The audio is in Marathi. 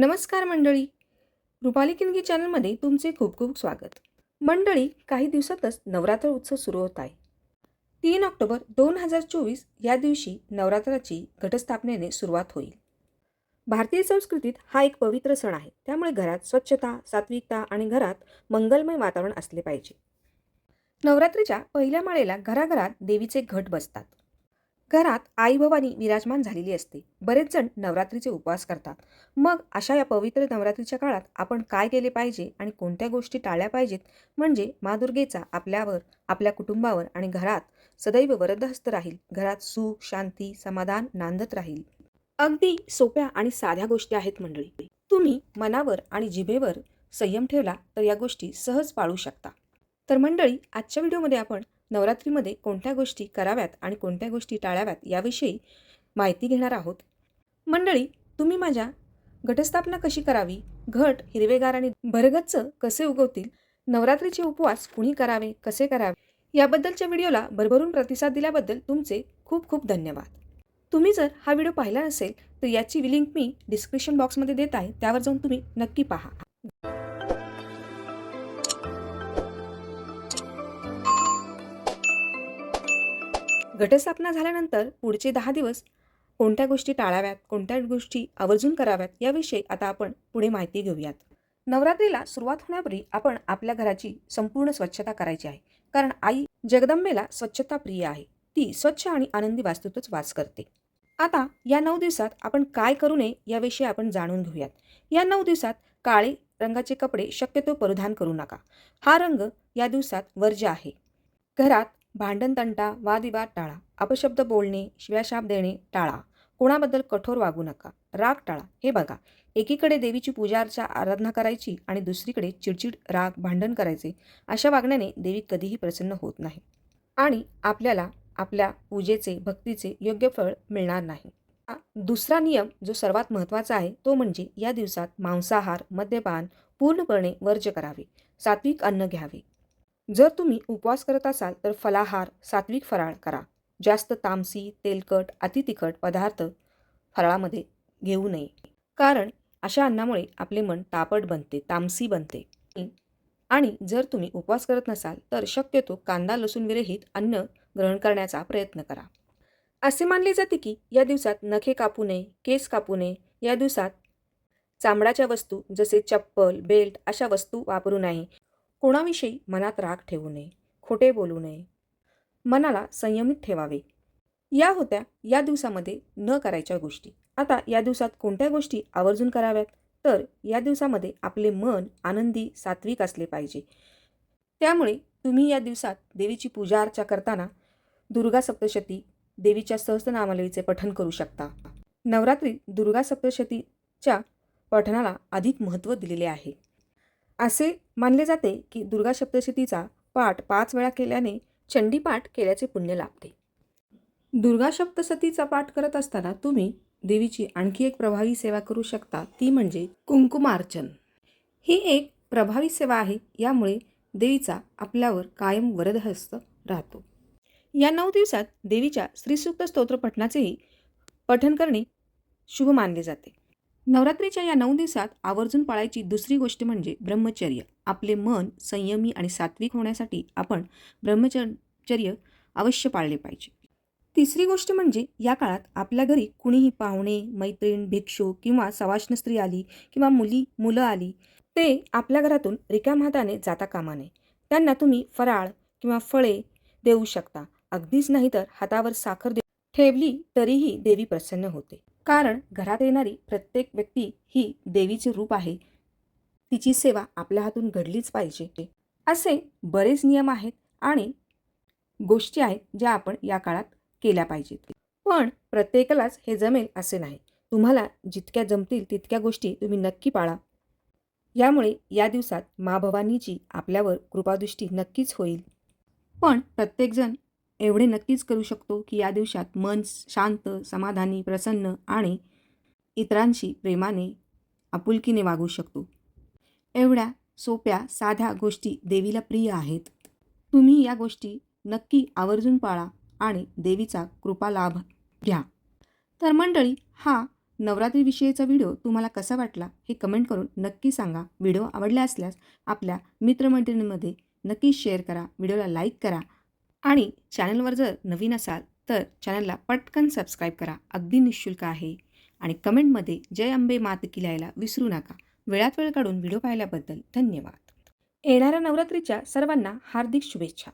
नमस्कार मंडळी. रुपाली किनगी चॅनलमध्ये तुमचे खूप खूप स्वागत. मंडळी काही दिवसातच नवरात्र उत्सव सुरू होत आहे. तीन ऑक्टोबर दोन हजार चोवीस या दिवशी नवरात्राची घटस्थापनेने सुरुवात होईल. भारतीय संस्कृतीत हा एक पवित्र सण आहे. त्यामुळे घरात स्वच्छता सात्विकता आणि घरात मंगलमय वातावरण असले पाहिजे. नवरात्रीच्या पहिल्या माळेला घराघरात देवीचे घट बसतात. घरात आई भवानी विराजमान झालेली असते. बरेच जण नवरात्रीचे उपवास करतात. मग अशा या पवित्र नवरात्रीच्या काळात आपण काय केले पाहिजे आणि कोणत्या गोष्टी टाळल्या पाहिजेत? म्हणजे मा दुर्गेचा आपल्यावर आपल्या कुटुंबावर आणि घरात सदैव वरदहस्त राहील. घरात सुख शांती समाधान नांदत राहील. अगदी सोप्या आणि साध्या गोष्टी आहेत मंडळी. तुम्ही मनावर आणि जिभेवर संयम ठेवला तर या गोष्टी सहज पाळू शकता. तर मंडळी आजच्या व्हिडिओमध्ये आपण नवरात्रीमध्ये कोणत्या गोष्टी कराव्यात आणि कोणत्या गोष्टी टाळाव्यात याविषयी माहिती घेणार आहोत. मंडळी तुम्ही माझ्या घटस्थापना कशी करावी? घट हिरवेगार आणि भरगच्च कसे उगवतील? नवरात्रीचे उपवास कुणी करावे? कसे करावे? याबद्दलच्या व्हिडिओला भरभरून प्रतिसाद दिल्याबद्दल तुमचे खूप खूप धन्यवाद. तुम्ही जर हा व्हिडिओ पाहिला नसेल तर याची लिंक मी डिस्क्रिप्शन बॉक्समध्ये देत आहे त्यावर जाऊन तुम्ही नक्की पहा. घटस्थापना झाल्यानंतर पुढचे दहा दिवस कोणत्या गोष्टी टाळाव्यात कोणत्या गोष्टी आवर्जून कराव्यात याविषयी आता आपण पुढे माहिती घेऊयात. नवरात्रीला सुरुवात होण्यापूर्वी आपण आपल्या घराची संपूर्ण स्वच्छता करायची आहे. कारण आई जगदंबेला स्वच्छता प्रिय आहे. ती स्वच्छ आणि आनंदी वास्तूतच वास करते. आता या नऊ दिवसात आपण काय करू नये याविषयी आपण जाणून घेऊयात. या नऊ दिवसात काळे रंगाचे कपडे शक्यतो परिधान करू नका. हा रंग या दिवसात वर्ज्य आहे. घरात भांडणतंटा वादविवाद टाळा. अपशब्द बोलणे शिव्याशाप देणे टाळा. कोणाबद्दल कठोर वागू नका. राग टाळा. हे बघा. एकीकडे देवीची पूजार्चा आराधना करायची आणि दुसरीकडे चिडचिड राग भांडण करायचे अशा वागण्याने देवी कधीही प्रसन्न होत नाही. आणि आपल्याला आपल्या पूजेचे भक्तीचे योग्य फळ मिळणार नाही. दुसरा नियम जो सर्वात महत्त्वाचा आहे तो म्हणजे या दिवसात मांसाहार मद्यपान पूर्णपणे वर्ज्य करावे. सात्विक अन्न घ्यावे. जर तुम्ही उपवास करत असाल तर फलाहार सात्विक फराळ करा. जास्त तामसी तेलकट अतितिखट पदार्थ फराळामध्ये घेऊ नये. कारण अशा अन्नामुळे आपले मन तापट बनते तामसी बनते. आणि जर तुम्ही उपवास करत नसाल तर शक्यतो कांदा लसूण विरहित अन्न ग्रहण करण्याचा प्रयत्न करा. असे मानले जाते की या दिवसात नखे कापू नये केस कापू नये. या दिवसात चामडाच्या वस्तू जसे चप्पल बेल्ट अशा वस्तू वापरू नये. कोणाविषयी मनात राग ठेवू नये खोटे बोलू नये. मनाला संयमित ठेवावे. या होत्या या दिवसामध्ये न करायच्या गोष्टी. आता या दिवसात कोणत्या गोष्टी आवर्जून कराव्यात? तर या दिवसामध्ये आपले मन आनंदी सात्विक असले पाहिजे. त्यामुळे तुम्ही या दिवसात देवीची पूजा अर्चा करताना दुर्गा सप्तशती देवीच्या सहस्त्रनामावलीचे पठण करू शकता. नवरात्री दुर्गा सप्तशतीच्या पठणाला अधिक महत्त्व दिलेले आहे. असे मानले जाते की दुर्गा सप्तशतीचा पाठ पाच वेळा केल्याने चंडीपाठ केल्याचे पुण्य लाभते. दुर्गा सप्तशतीचा पाठ करत असताना तुम्ही देवीची आणखी एक प्रभावी सेवा करू शकता ती म्हणजे कुंकुमार्चन ही एक प्रभावी सेवा आहे यामुळे देवीचा आपल्यावर कायम वरदहस्त राहतो. या नऊ दिवसात देवीच्या श्रीसूक्त स्तोत्रपठनाचेही पठन पठण करणे शुभ मानले जाते. नवरात्रीच्या या नऊ दिवसात आवर्जून पाळायची दुसरी गोष्ट म्हणजे ब्रह्मचर्य. आपले मन संयमी आणि सात्विक होण्यासाठी आपण ब्रह्मचर्य अवश्य पाळले पाहिजे. तिसरी गोष्ट म्हणजे या काळात आपल्या घरी कुणीही पाहुणे मैत्रीण भिक्षू किंवा सवाष्ण स्त्री आली किंवा मुली मुलं आली ते आपल्या घरातून रिकाम हाताने जाता कामा नये. त्यांना तुम्ही फराळ किंवा फळे देऊ शकता. अगदीच नाही तर हातावर साखर दे ठेवली तरीही देवी प्रसन्न होते. कारण घरात येणारी प्रत्येक व्यक्ती ही देवीचे रूप आहे. तिची सेवा आपल्या हातून घडलीच पाहिजे. असे बरेच नियम आहेत आणि गोष्टी आहेत ज्या आपण या काळात केल्या पाहिजेत. पण प्रत्येकालाच हे जमेल असे नाही. तुम्हाला जितक्या जमतील तितक्या गोष्टी तुम्ही नक्की पाळा. यामुळे या दिवसात मा भवानीची आपल्यावर कृपादृष्टी नक्कीच होईल. पण प्रत्येकजण एवढे नक्कीच करू शकतो की या दिवसात मन शांत समाधानी प्रसन्न आणि इतरांशी प्रेमाने आपुलकीने वागू शकतो. एवढ्या सोप्या साध्या गोष्टी देवीला प्रिय आहेत. तुम्ही या गोष्टी नक्की आवर्जून पाळा आणि देवीचा कृपा लाभ घ्या. तर मंडळी हा नवरात्रीविषयीचा व्हिडिओ तुम्हाला कसा वाटला हे कमेंट करून नक्की सांगा. व्हिडिओ आवडला असल्यास आपल्या मित्रमंडळींमध्ये नक्की शेअर करा. व्हिडिओला लाईक करा. आणि चॅनलवर जर नवीन असाल तर चॅनलला पटकन सबस्क्राईब करा. अगदी निशुल्क आहे. आणि कमेंटमध्ये जय अंबे मात की लिहायला विसरू नका. वेळात वेळ काढून व्हिडिओ पाहिल्याबद्दल धन्यवाद. येणाऱ्या नवरात्रीच्या सर्वांना हार्दिक शुभेच्छा.